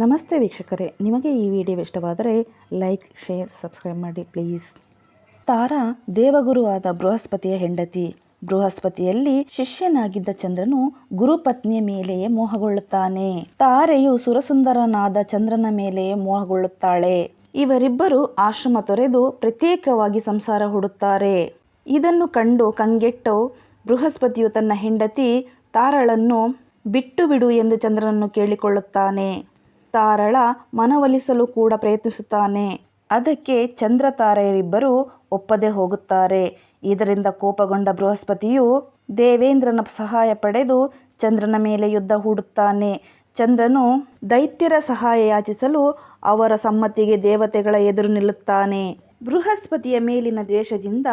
ನಮಸ್ತೆ ವೀಕ್ಷಕರೇ, ನಿಮಗೆ ಈ ವಿಡಿಯೋ ಇಷ್ಟವಾದರೆ ಲೈಕ್, ಶೇರ್, ಸಬ್ಸ್ಕ್ರೈಬ್ ಮಾಡಿ ಪ್ಲೀಸ್. ತಾರಾ ದೇವಗುರುವಾದ ಬೃಹಸ್ಪತಿಯ ಹೆಂಡತಿ. ಬೃಹಸ್ಪತಿಯಲ್ಲಿ ಶಿಷ್ಯನಾಗಿದ್ದ ಚಂದ್ರನು ಗುರುಪತ್ನಿಯ ಮೇಲೆಯೇ ಮೋಹಗೊಳ್ಳುತ್ತಾನೆ. ತಾರೆಯು ಸುರಸುಂದರನಾದ ಚಂದ್ರನ ಮೇಲೆಯೇ ಮೋಹಗೊಳ್ಳುತ್ತಾಳೆ. ಇವರಿಬ್ಬರು ಆಶ್ರಮ ತೊರೆದು ಪ್ರತ್ಯೇಕವಾಗಿ ಸಂಸಾರ ಹುಡುತ್ತಾರೆ. ಇದನ್ನು ಕಂಡು ಕಂಗೆಟ್ಟು ಬೃಹಸ್ಪತಿಯು ತನ್ನ ಹೆಂಡತಿ ತಾರಳನ್ನು ಬಿಟ್ಟು ಬಿಡು ಎಂದು ಚಂದ್ರನನ್ನು ಕೇಳಿಕೊಳ್ಳುತ್ತಾನೆ. ತಾರಳ ಮನವೊಲಿಸಲು ಕೂಡ ಪ್ರಯತ್ನಿಸುತ್ತಾನೆ. ಅದಕ್ಕೆ ಚಂದ್ರ ತಾರೆಯರಿಬ್ಬರು ಒಪ್ಪದೆ ಹೋಗುತ್ತಾರೆ. ಇದರಿಂದ ಕೋಪಗೊಂಡ ಬೃಹಸ್ಪತಿಯು ದೇವೇಂದ್ರನ ಸಹಾಯ ಪಡೆದು ಚಂದ್ರನ ಮೇಲೆ ಯುದ್ಧ ಹೂಡುತ್ತಾನೆ. ಚಂದ್ರನು ದೈತ್ಯರ ಸಹಾಯ ಯಾಚಿಸಲು ಅವರ ಸಮ್ಮತಿಗೆ ದೇವತೆಗಳ ಎದುರು ನಿಲ್ಲುತ್ತಾನೆ. ಬೃಹಸ್ಪತಿಯ ಮೇಲಿನ ದ್ವೇಷದಿಂದ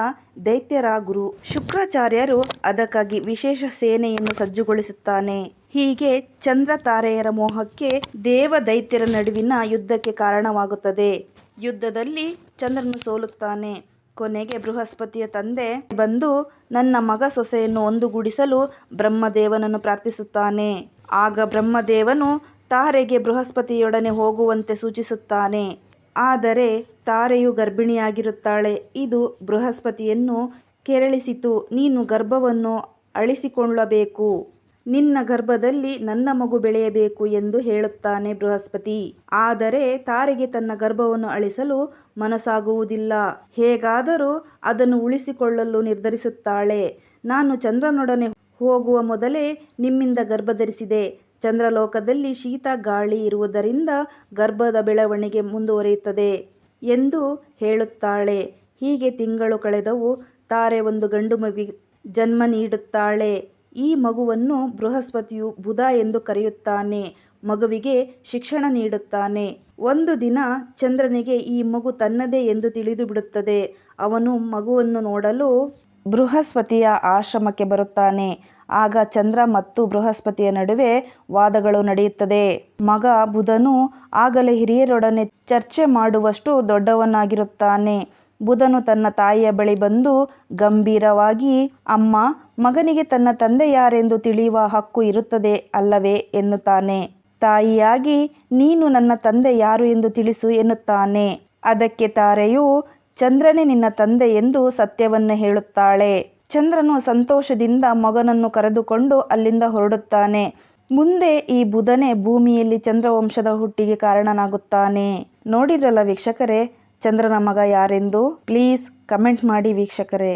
ದೈತ್ಯರ ಗುರು ಶುಕ್ರಾಚಾರ್ಯರು ಅದಕ್ಕಾಗಿ ವಿಶೇಷ ಸೇನೆಯನ್ನು ಸಜ್ಜುಗೊಳಿಸುತ್ತಾನೆ. ಹೀಗೆ ಚಂದ್ರ ತಾರೆಯರ ಮೋಹಕ್ಕೆ ದೇವ ದೈತ್ಯರ ನಡುವಿನ ಯುದ್ಧಕ್ಕೆ ಕಾರಣವಾಗುತ್ತದೆ. ಯುದ್ಧದಲ್ಲಿ ಚಂದ್ರನು ಸೋಲುತ್ತಾನೆ. ಕೊನೆಗೆ ಬೃಹಸ್ಪತಿಯ ತಂದೆ ಬಂದು ನನ್ನ ಮಗ ಸೊಸೆಯನ್ನು ಒಂದುಗೂಡಿಸಲು ಬ್ರಹ್ಮದೇವನನ್ನು ಪ್ರಾರ್ಥಿಸುತ್ತಾನೆ. ಆಗ ಬ್ರಹ್ಮದೇವನು ತಾರೆಗೆ ಬೃಹಸ್ಪತಿಯೊಡನೆ ಹೋಗುವಂತೆ ಸೂಚಿಸುತ್ತಾನೆ. ಆದರೆ ತಾರೆಯು ಗರ್ಭಿಣಿಯಾಗಿರುತ್ತಾಳೆ. ಇದು ಬೃಹಸ್ಪತಿಯನ್ನು ಕೆರಳಿಸಿತು. ನೀನು ಗರ್ಭವನ್ನು ಅಳಿಸಿಕೊಳ್ಳಬೇಕು. ನಿನ್ನ ಗರ್ಭದಲ್ಲಿ ನನ್ನ ಮಗು ಬೆಳೆಯಬೇಕು ಎಂದು ಹೇಳುತ್ತಾನೆ ಬೃಹಸ್ಪತಿ. ಆದರೆ ತಾರೆಗೆ ತನ್ನ ಗರ್ಭವನ್ನು ಅಳಿಸಲು ಮನಸ್ಸಾಗುವುದಿಲ್ಲ. ಹೇಗಾದರೂ ಅದನ್ನು ಉಳಿಸಿಕೊಳ್ಳಲು ನಿರ್ಧರಿಸುತ್ತಾಳೆ. ನಾನು ಚಂದ್ರನೊಡನೆ ಹೋಗುವ ಮೊದಲೇ ನಿಮ್ಮಿಂದ ಗರ್ಭಧರಿಸಿದೆ. ಚಂದ್ರಲೋಕದಲ್ಲಿ ಶೀತ ಗಾಳಿ ಇರುವುದರಿಂದ ಗರ್ಭದ ಬೆಳವಣಿಗೆ ಮುಂದುವರಿಯುತ್ತದೆ ಎಂದು ಹೇಳುತ್ತಾಳೆ. ಹೀಗೆ ತಿಂಗಳು ಕಳೆದವು, ತಾರೆ ಒಂದು ಗಂಡು ಮಗುವಿಗೆ ಜನ್ಮ ನೀಡುತ್ತಾಳೆ. ಈ ಮಗುವನ್ನು ಬೃಹಸ್ಪತಿಯು ಬುಧ ಎಂದು ಕರೆಯುತ್ತಾನೆ, ಮಗುವಿಗೆ ಶಿಕ್ಷಣ ನೀಡುತ್ತಾನೆ. ಒಂದು ದಿನ ಚಂದ್ರನಿಗೆ ಈ ಮಗು ತನ್ನದೇ ಎಂದು ತಿಳಿದು ಬಿಡುತ್ತದೆ. ಅವನು ಮಗುವನ್ನು ನೋಡಲು ಬೃಹಸ್ಪತಿಯ ಆಶ್ರಮಕ್ಕೆ ಬರುತ್ತಾನೆ. ಆಗ ಚಂದ್ರ ಮತ್ತು ಬೃಹಸ್ಪತಿಯ ನಡುವೆ ವಾದಗಳು ನಡೆಯುತ್ತದೆ. ಮಗ ಬುಧನು ಆಗಲೇ ಹಿರಿಯರೊಡನೆ ಚರ್ಚೆ ಮಾಡುವಷ್ಟು ದೊಡ್ಡವನಾಗಿರುತ್ತಾನೆ. ಬುಧನು ತನ್ನ ತಾಯಿಯ ಬಳಿ ಬಂದು ಗಂಭೀರವಾಗಿ, ಅಮ್ಮ, ಮಗನಿಗೆ ತನ್ನ ತಂದೆ ಯಾರೆಂದು ತಿಳಿಯುವ ಹಕ್ಕು ಇರುತ್ತದೆ ಅಲ್ಲವೇ? ಎನ್ನುತ್ತಾನೆ. ತಾಯಿಯಾಗಿ, ನೀನು ನನ್ನ ತಂದೆ ಯಾರು ಎಂದು ತಿಳಿಸು ಎನ್ನುತ್ತಾನೆ. ಅದಕ್ಕೆ ತಾರೆಯು, ಚಂದ್ರನೇ ನಿನ್ನ ತಂದೆ ಎಂದು ಸತ್ಯವನ್ನು ಹೇಳುತ್ತಾಳೆ. ಚಂದ್ರನು ಸಂತೋಷದಿಂದ ಮಗನನ್ನು ಕರೆದುಕೊಂಡು ಅಲ್ಲಿಂದ ಹೊರಡುತ್ತಾನೆ. ಮುಂದೆ ಈ ಬುಧನೇ ಭೂಮಿಯಲ್ಲಿ ಚಂದ್ರವಂಶದ ಹುಟ್ಟಿಗೆ ಕಾರಣನಾಗುತ್ತಾನೆ. ನೋಡಿದ್ರಲ್ಲ ವೀಕ್ಷಕರೇ ಚಂದ್ರನ ಮಗ ಯಾರೆಂದು ಪ್ಲೀಸ್ ಕಮೆಂಟ್ ಮಾಡಿ ವೀಕ್ಷಕರೇ.